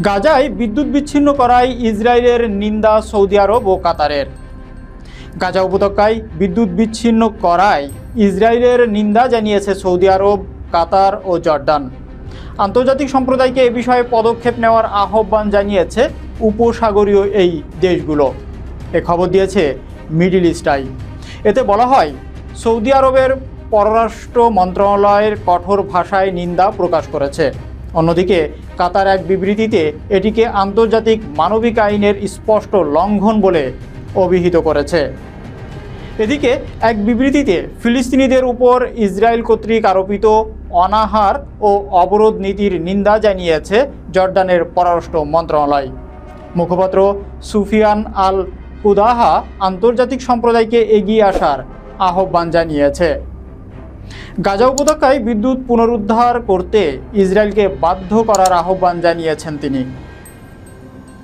গাজায় বিদ্যুৎ বিচ্ছিন্ন করায় ইসরায়েলের নিন্দা সৌদি আরব ও কাতারের। গাজা উপত্যকায় বিদ্যুৎ বিচ্ছিন্ন করায় ইসরায়েলের নিন্দা জানিয়েছে সৌদি আরব, কাতার ও জর্ডান আন্তর্জাতিক সম্প্রদায়কে এ বিষয়ে পদক্ষেপ নেওয়ার আহ্বান জানিয়েছে উপসাগরীয় এই দেশগুলো। এ খবর দিয়েছে মিডিল ইস্টাই। এতে বলা হয়, সৌদি আরবের পররাষ্ট্র মন্ত্রণালয়ের কঠোর ভাষায় নিন্দা প্রকাশ করেছে। অন্যদিকে কাতার এক বিবৃতিতে এটিকে আন্তর্জাতিক মানবিক আইনের স্পষ্ট লঙ্ঘন বলে অভিহিত করেছে। এদিকে এক বিবৃতিতে ফিলিস্তিনিদের উপর ইসরায়েল কর্তৃক আরোপিত অনাহার ও অবরোধ নীতির নিন্দা জানিয়েছে জর্ডানের পররাষ্ট্র মন্ত্রণালয়। মুখপাত্র সুফিয়ান আল কুদাহা আন্তর্জাতিক সম্প্রদায়কে এগিয়ে আসার আহ্বান জানিয়েছে। গাজা উপত্যকায় বিদ্যুৎ পুনরুদ্ধার করতে ইসরায়েলকে বাধ্য করার আহ্বান জানিয়েছেন তিনি।